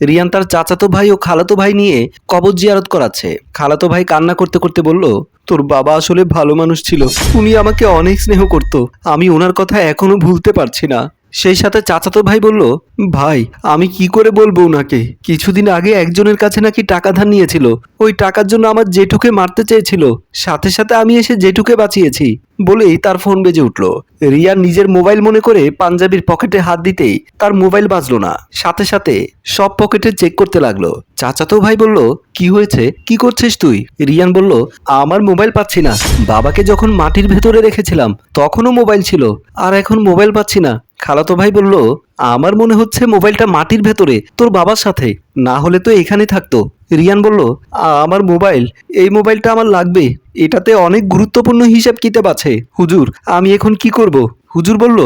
রিয়ান তার চাচাতো ভাই ও খালাতো ভাই নিয়ে কবর জিয়ারত করাচ্ছে। খালাতো ভাই কান্না করতে করতে বলল, তোর বাবা আসলে ভালো মানুষ ছিল। উনি আমাকে অনেক স্নেহ করত। আমি ওনার কথা এখনও ভুলতে পারছি না। সেই সাথে চাচাতো ভাই বলল, ভাই, আমি কি করে বলব ওনাকে কিছুদিন আগে একজনের কাছে নাকি টাকা ধার নিয়েছিল। ওই টাকার জন্য আমার জেঠুকে মারতে চেয়েছিল, সাথে সাথে আমি এসে জেঠুকে বাঁচিয়েছি। বলেই তার ফোন বেজে উঠল। রিয়া নিজের মোবাইল মনে করে পাঞ্জাবির পকেটে হাত দিতেই তার মোবাইল বাজলো না। সাথে সাথে সব পকেটে চেক করতে লাগল। চাচাতো ভাই বলল, কি হয়েছে? কি করছিস তুই? রিয়ান বলল, আমার মোবাইল পাচ্ছি না। বাবাকে যখন মাটির ভেতরে রেখেছিলাম, তখনও মোবাইল ছিল, আর এখন মোবাইল পাচ্ছি না। খালাতো ভাই বলল, আমার মনে হচ্ছে মোবাইলটা মাটির ভেতরে, তোর বাবার সাথে। না হলে তো এখানে থাকতো। রিয়ান বলল, আমার মোবাইল, এই মোবাইলটা আমার লাগবে। এটাতে অনেক গুরুত্বপূর্ণ হিসাব কিতাব আছে। হুজুর, আমি এখন কি করব? হুজুর বলল,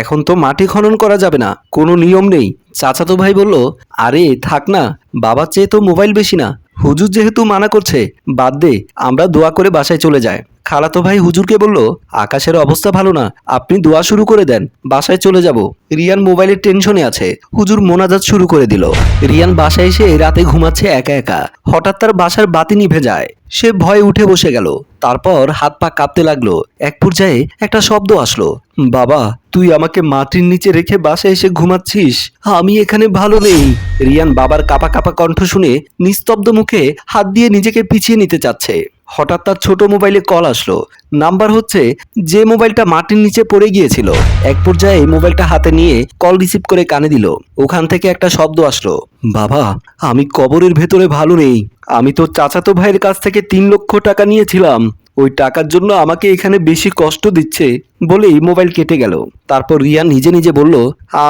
এখন তো মাটি খনন করা যাবে না, কোনো নিয়ম নেই। চাচাতো ভাই বলল, আরে, থাক না, বাবার চেয়ে তো মোবাইল বেশি না। হুজুর যেহেতু মানা করছে, বাদ দে, আমরা দোয়া করে বাসায় চলে যাই। খালাতো ভাই হুজুরকে বলল, আকাশের অবস্থা ভালো না, আপনি দোয়া শুরু করে দেন, বাসায় চলে যাব। রিয়ান মোবাইলের টেনশনে আছে। হুজুর মোনাজাত শুরু করে দিল। রিয়ান বাসায় এসে রাতে ঘুমাচ্ছে একা একা। হঠাৎ তার বাসার বাতি নিভে যায়। সে ভয়ে উঠে বসে গেল। তারপর হাত পা কাঁপতে লাগল। এক পর্যায়ে একটা শব্দ আসলো। বাবা, তুই আমাকে মাটির নিচে রেখে বাসায় এসে ঘুমাচ্ছিস? আমি এখানে ভালো নেই। রিয়ান বাবার কাপা কাপা কণ্ঠ শুনে নিস্তব্ধ মুখে হাত দিয়ে নিজেকে পিছিয়ে নিতে চাচ্ছে। হঠাৎ তার ছোট মোবাইলে কল আসলো। নাম্বার হচ্ছে, যে মোবাইলটা মাটির নিচে পড়ে গিয়েছিল। এক পর্যায়ে মোবাইলটা হাতে নিয়ে কল রিসিভ করে কানে দিল। ওখান থেকে একটা শব্দ আসলো। বাবা, আমি কবরের ভেতরে ভালো নেই। আমি তো চাচাতো ভাইয়ের কাছ থেকে তিন লক্ষ টাকা নিয়েছিলাম। ওই টাকার জন্য আমাকে এখানে বেশি কষ্ট দিচ্ছে বলেই মোবাইল কেটে গেল। তারপর রিয়া নিজে নিজে বলল,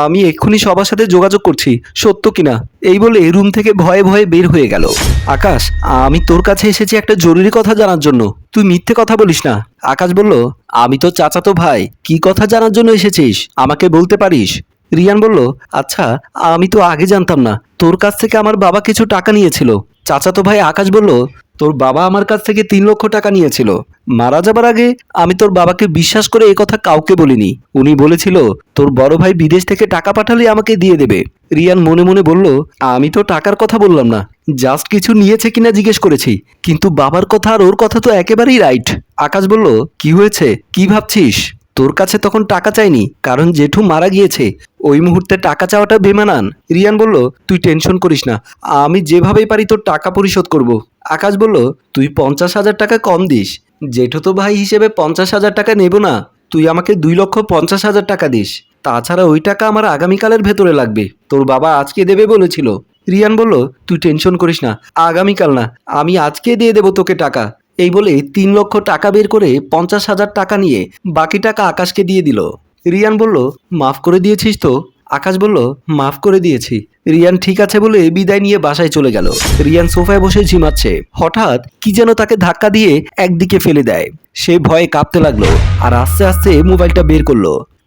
আমি এক্ষুনি সবার সাথে যোগাযোগ করছি, সত্য কিনা এই বলে রুম থেকে ভয়ে ভয়ে বের হয়ে গেল। আকাশ, আমি তোর কাছে এসেছি একটা জরুরি কথা জানার জন্য। তুই মিথ্যে কথা বলিস না। আকাশ বলল, আমি তো চাচাতো ভাই, কি কথা জানার জন্য এসেছিস? আমাকে বলতে পারিস? রিয়ান বলল আচ্ছা আমি তো আগে জানতাম না। তোর কাছ থেকে আমার বাবা কিছু টাকা নিয়েছিল। চাচাতো ভাই আকাশ বলল তোর বাবা আমার কাছ থেকে তিন লক্ষ টাকা নিয়েছিল। মারা যাবার আগে আমি তোর বাবাকে বিশ্বাস করে এই কথা কাউকে বলিনি। উনি বলেছিল, তোর বড় ভাই বিদেশ থেকে টাকা পাঠালে আমাকে দিয়ে দেবে। রিয়ান মনে মনে বলল, আমি তো টাকার কথা বললাম না। জাস্ট কিছু নিয়েছে কিনা জিজ্ঞেস করেছি। কিন্তু বাবার কথা আর ওর কথা তো একেবারেই রাইট। আকাশ বলল, কি হয়েছে? কি ভাবছিস? তোর কাছে তখন টাকা চাইনি, কারণ জেঠু মারা গিয়েছে। ওই মুহূর্তে টাকা চাওয়াটা বেমানান। রিয়ান বলল, তুই টেনশন করিস না, আমি যেভাবেই পারি তোর টাকা পরিশোধ করব। আকাশ বলল, তুই পঞ্চাশ হাজার টাকা কম দিস। জেঠু তো ভাই হিসেবে পঞ্চাশ হাজার টাকা নেব না। তুই আমাকে দুই লক্ষ পঞ্চাশ হাজার টাকা দিস। তাছাড়া ওই টাকা আমার আগামীকালের ভেতরে লাগবে। তোর বাবা আজকে দেবে বলেছিল। রিয়ান বলল, তুই টেনশন করিস না, আগামীকাল না, আমি আজকে দিয়ে দেবো তোকে টাকা। এই বলে তিন লক্ষ টাকা বের করে পঞ্চাশ হাজার টাকা নিয়ে বাকি টাকা আকাশকে দিয়ে দিল। রিয়ান বলল, মাফ করে দিয়েছিস তো? আকাশ বলল, মাফ করে দিয়েছি। রিয়ান ঠিক আছে বলে বিদায় নিয়ে বাসায় চলে গেল। রিয়ান সোফায় বসে ঝিমাচ্ছে। হঠাৎ কি যেন তাকে ধাক্কা দিয়ে একদিকে ফেলে দেয়। সে ভয়ে কাঁপতে লাগল আর আস্তে আস্তে মোবাইলটা বের করল।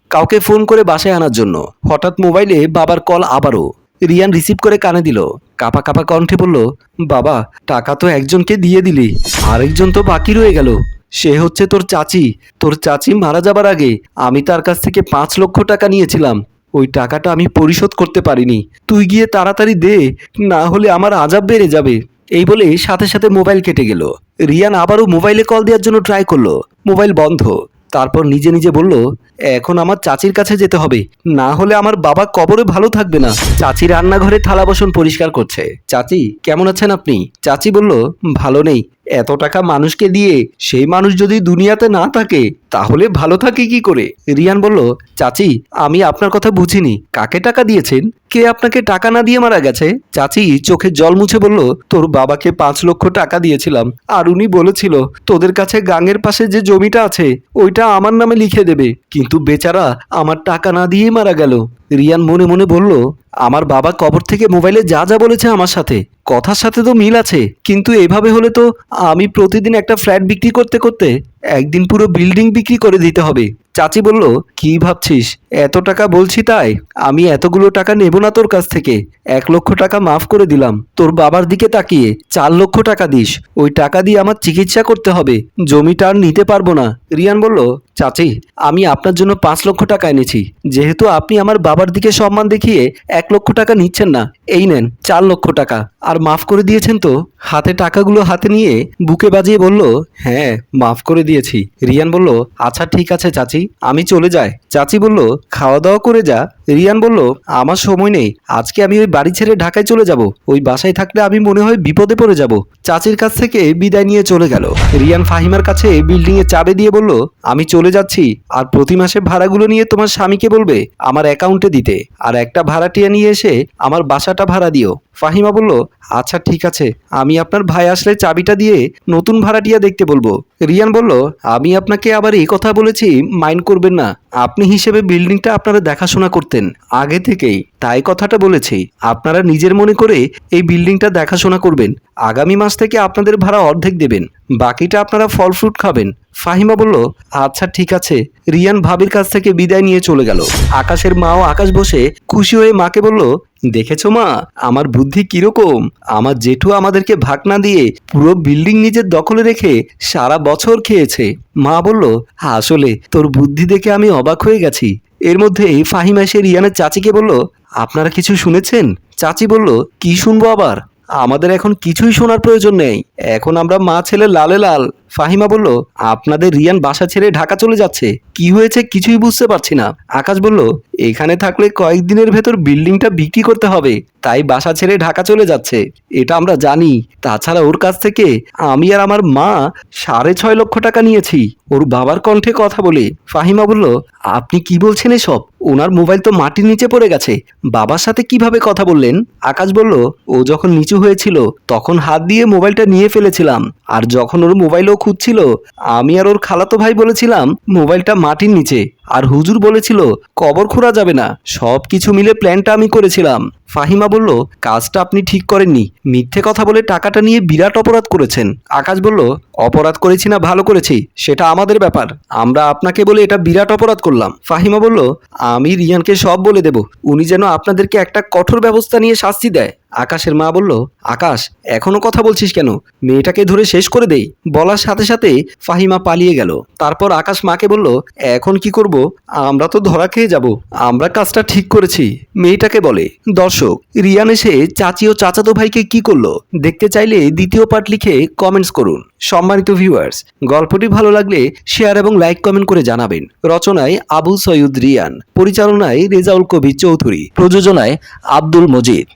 কাউকে ফোন করে বাসায় আনার জন্য। হঠাৎ মোবাইলে বাবার কল আবারও। রিয়ান রিসিভ করে কানে দিল। কাপা কাপা কণ্ঠে বলল, বাবা, টাকা তো একজনকে দিয়ে দিলি। আরেকজন তো বাকি রয়ে গেল। সে হচ্ছে তোর চাচি। তোর চাচি মারা যাবার আগে আমি তার কাছ থেকে পাঁচ লক্ষ টাকা নিয়েছিলাম। ওই টাকাটা আমি পরিশোধ করতে পারিনি। তুই গিয়ে তাড়াতাড়ি দে, না হলে আমার আজাব বেড়ে যাবে। এই বলে সাথে সাথে মোবাইল কেটে গেল। রিয়ান আবারও মোবাইলে কল দেওয়ার জন্য ট্রাই করল। মোবাইল বন্ধ। তারপর নিজে নিজে বলল এখন আমার চাচির কাছে যেতে হবে। না হলে আমার বাবা কবরে ভালো থাকবে না। চাচি রান্নাঘরে থালা বাসন পরিষ্কার করছে। চাচি, কেমন আছেন আপনি? চাচি বলল, ভালো নেই। এত টাকা মানুষকে দিয়ে সেই মানুষ যদি দুনিয়াতে না থাকে, তাহলে ভালো থাকে কি করে? রিয়ান বলল, চাচি, আমি আপনার কথা বুঝিনি। কাকে টাকা দিয়েছেন? কে আপনাকে টাকা না দিয়ে মারা গেছে? চাচি চোখে জল মুছে বলল, তোর বাবাকে পাঁচ লক্ষ টাকা দিয়েছিলাম। আর উনি বলেছিল, তোদের কাছে গাঙের পাশে যে জমিটা আছে, ওইটা আমার নামে লিখে দেবে। কিন্তু বেচারা আমার টাকা না দিয়েই মারা গেল। রিয়ান মনে মনে বলল, আমার বাবা কবর থেকে মোবাইলে যা যা বলেছে আমার সাথে, কথার সাথে তো মিল আছে। কিন্তু এভাবে হলে তো আমি প্রতিদিন একটা ফ্ল্যাট বিক্রি করতে করতে একদিন পুরো বিল্ডিং বিক্রি করে দিতে হবে। চাচি বলল, কি ভাবছিস? এত টাকা বলছি তাই? আমি এতগুলো টাকা নেব না তোর কাছ থেকে। এক লক্ষ টাকা মাফ করে দিলাম। তোর বাবার দিকে তাকিয়ে চার লক্ষ টাকা দিস। ওই টাকা দিয়ে আমার চিকিৎসা করতে হবে। জমিটা আর নিতে পারব না। রিয়ান বলল, চাচি, আমি আপনার জন্য পাঁচ লক্ষ টাকা এনেছি। যেহেতু আপনি আমার বাবার দিকে সম্মান দেখিয়ে এক লক্ষ টাকা নিচ্ছেন না, এই নেন, চার লক্ষ টাকা। আর মাফ করে দিয়েছেন তো? হাতে টাকাগুলো হাতে নিয়ে বুকে বাজিয়ে বলল হ্যাঁ মাফ করে দিয়েছি। রিয়ান বলল আচ্ছা ঠিক আছে, চাচি, আমি চলে যাই। চাচি বলল খাওয়া দাওয়া করে যা। রিয়ান বলল, আমার সময় নেই। আজকে আমি ওই বাড়ি ছেড়ে ঢাকায় চলে যাব। ওই বাসায় থাকলে আমি মনে হয় বিপদে পড়ে যাব। চাচির কাছ থেকে বিদায় নিয়ে চলে গেল। রিয়ান ফাহিমার কাছে বিল্ডিং এ চাবি দিয়ে বলল, আমি চলে যাচ্ছি। আর প্রতি মাসে ভাড়াগুলো নিয়ে তোমার স্বামীকে বলবে আমার অ্যাকাউন্টে দিতে। আর একটা ভাড়াটিয়া নিয়ে এসে আমার বাসাটা ভাড়া দিও। ফাহিমা বলল আচ্ছা ঠিক আছে। আমি আপনার ভাই আসলে চাবিটা দিয়ে নতুন ভাড়াটিয়া দেখতে বলব। রিয়ান বলল, আমি আপনাকে আবার এই কথা বলেছি, মাইন্ড করবেন না। আপনি হিসেবে বিল্ডিংটা আপনারা দেখাশোনা করতেন। আগে থেকেই, তাই কথাটা বলেছি। আপনারা নিজের মনে করে এই বিল্ডিংটা দেখাশোনা করবেন। আগামী মাস থেকে আপনাদের ভাড়া অর্ধেক দেবেন। বাকিটা আপনারা ফল ফ্রুট খাবেন। ফাহিমা বলল আচ্ছা ঠিক আছে। রিয়ান ভাবির কাছ থেকে বিদায় নিয়ে চলে গেল। আকাশের মাও আকাশ বসে খুশি হয়ে মাকে বলল দেখেছ মা? আমার বুদ্ধি কীরকম? আমার জেঠু আমাদেরকে ভাগ না দিয়ে পুরো বিল্ডিং নিজের দখলে রেখে সারা বছর খেয়েছে। মা বলল, আসলে তোর বুদ্ধি দেখে আমি অবাক হয়ে গেছি। এর মধ্যেই ফাহিমা এসে রিয়ানের চাচিকে বলল, আপনারা কিছু শুনেছেন? চাচি বলল, কি শুনব আবার? আমাদের এখন কিছুই শোনার প্রয়োজন নেই। এখন আমরা মা ছেলে লালে লাল। ফাহিমা বলল, আপনাদের রিয়ান বাসা ছেড়ে ঢাকা চলে যাচ্ছে। কি হয়েছে কিছুই বুঝতে পারছি না। আকাশ বলল এখানে থাকলে কয়েকদিনের ভেতর বিল্ডিংটা বিক্রি করতে হবে, তাই বাসা ছেড়ে ঢাকা চলে যাচ্ছে। এটা আমরা জানি। তাছাড়া ওর কাছ থেকে আমি আর আমার মা সাড়ে ছয় লক্ষ টাকা নিয়েছি। ওর বাবার কণ্ঠে কথা বলে, ফাহিমা বলল, আপনি কি বলছেন এসব? ওনার মোবাইল তো মাটির নিচে পড়ে গেছে। বাবার সাথে কীভাবে কথা বললেন? আকাশ বলল, ও যখন নিচু হয়েছিল, তখন হাত দিয়ে মোবাইলটা নিয়ে ফেলেছিলাম। আর যখন ওর মোবাইলও খুঁজছিল, আমি আর ওর খালাতো ভাই বলেছিলাম, মোবাইলটা মাটির নিচে। আর হুজুর বলেছিল, কবর খোঁড়া যাবে না। সব কিছু মিলে প্ল্যানটা আমি করেছিলাম। ফাহিমা বলল, কাজটা আপনি ঠিক করেননি। মিথ্যে কথা বলে টাকাটা নিয়ে বিরাট অপরাধ করেছেন। আকাশ বলল, অপরাধ করেছি না, ভালো করেছি। সেটা আমাদের ব্যাপার। আমরা আপনাকে বলে এটা বিরাট অপরাধ করলাম। ফাহিমা বলল, আমি রিয়ানকে সব বলে দেব। উনি যেন আপনাদেরকে একটা কঠোর ব্যবস্থা নিয়ে শাস্তি দেয়। আকাশের মা বলল, আকাশ, এখনও কথা বলছিস কেন? মেয়েটাকে ধরে শেষ করে দেই। বলার সাথে সাথে ফাহিমা পালিয়ে গেল। তারপর আকাশ মাকে বলল, এখন কি করব? আমরা তো ধরা খেয়ে যাব। আমরা কাজটা ঠিক করেছি। মেয়েটাকে বলে, দর্শক রিয়ান এসে চাচি ও চাচাতো ভাইকে কি করল? দেখতে চাইলে দ্বিতীয় পার্ট লিখে কমেন্টস করুন। সম্মানিত ভিউয়ার্স গল্পটি ভালো লাগলে শেয়ার এবং লাইক কমেন্ট করে জানাবেন। রচনায় আবুল সৈয়দ রিয়ান, পরিচালনায় রেজাউল কবির চৌধুরী, প্রযোজনায় আব্দুল মজিদ।